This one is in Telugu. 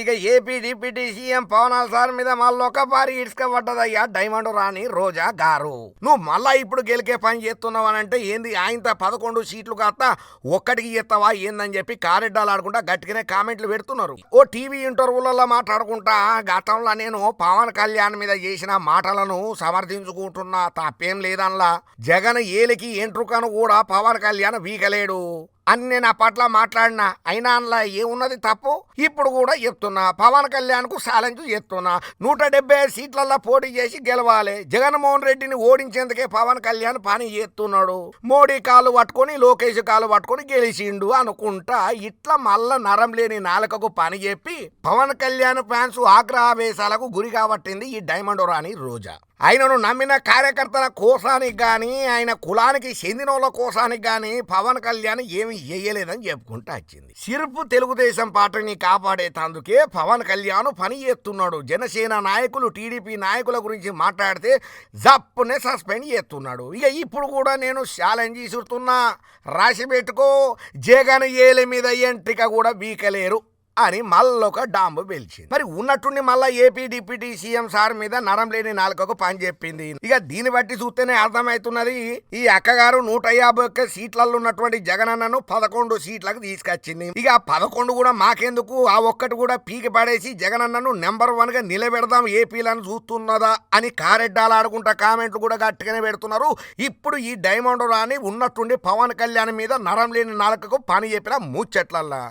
ఇక AP deputy CM Pawan sir మీద మళ్ళొక ఒక బారి ఇడ్చుకబడ్డదయ్యా డైమండ్ రాణి రోజా గారు. నువ్వు మళ్ళా ఇప్పుడు గెలికే పని చేస్తున్నావు అని అంటే ఏంది? ఆయనతో పదకొండు సీట్లు కాస్త ఒక్కటికి ఎత్తవా ఏందని చెప్పి కారెడ్డాలు ఆడుకుంటా గట్టిగానే కామెంట్లు పెడుతున్నారు. ఓ టీవీ ఇంటర్వ్యూలలో మాట్లాడుకుంటా గతంలో నేను పవన్ కళ్యాణ్ మీద చేసిన మాటలను సమర్థించుకుంటున్నా తప్పేం లేదనలా. జగన్ ఏలికి ఎంట్రుకను కూడా పవన్ కళ్యాణ్ వీకలేడు. అని నేను ఆ పట్ల మాట్లాడినా అయినా అందులో ఏమున్నది తప్పు? ఇప్పుడు కూడా చెప్తున్నా పవన్ కళ్యాణ్కు ఛాలెంజ్ చేస్తున్నా. నూట డెబ్బై ఐదు సీట్లలో పోటీ చేసి గెలవాలి. జగన్మోహన్ రెడ్డిని ఓడించేందుకే పవన్ కళ్యాణ్ పని చేస్తున్నాడు. మోడీ కాలు పట్టుకొని లోకేష్ కాలు పట్టుకొని గెలిచిండు అనుకుంటా. ఇట్లా మళ్ళా నరం లేని నాలుకకు పని చెప్పి పవన్ కళ్యాణ్ ఫ్యాన్స్ ఆగ్రహావేశాలకు గురి కాబట్టింది ఈ డైమండ్ రాణి రోజా. ఆయనను నమ్మిన కార్యకర్తల కోసానికి కానీ ఆయన కులానికి చెందినోళ్ళ కోసానికి కానీ పవన్ కళ్యాణ్ ఏమి చేయలేదని చెప్పుకుంటూ వచ్చింది. సిర్పు తెలుగుదేశం పార్టీని కాపాడేటందుకే పవన్ కళ్యాణ్ పని చేస్తున్నాడు. జనసేన నాయకులు టీడీపీ నాయకుల గురించి మాట్లాడితే జప్పునే సస్పెండ్ చేస్తున్నాడు. ఇక ఇప్పుడు కూడా నేను ఛాలెంజ్ చేసుతున్నా రాసి పెట్టుకో. జగన్ ఏల మీద ఎంట్రిక కూడా బీకలేరు. అని మళ్ళొక డాంబు పిలిచింది. మరి ఉన్నట్టుండి మళ్ళా ఏపీ డిప్యూటీ సీఎం సార్ మీద నరం లేని నాలుకకు పని చెప్పింది. ఇక దీన్ని బట్టి చూస్తేనే అర్థమవుతున్నది ఈ అక్కగారు నూట యాభై ఒక్క సీట్లలో ఉన్నటువంటి జగనన్నను పదకొండు సీట్లకు తీసుకొచ్చింది. ఇక పదకొండు కూడా మాకెందుకు? ఆ ఒక్కటి కూడా పీకి పడేసి జగనన్నను నెంబర్ వన్గా నిలబెడదాం ఏపీలను చూస్తున్నదా అని కారెడ్డాలు ఆడుకుంటా కామెంట్లు కూడా గట్టిగానే పెడుతున్నారు. ఇప్పుడు ఈ డైమండ్ రాని ఉన్నట్టుండి పవన్ కళ్యాణ్ మీద నరం లేని నాలుకకు పని చెప్పిన ముచ్చట్లల్లా.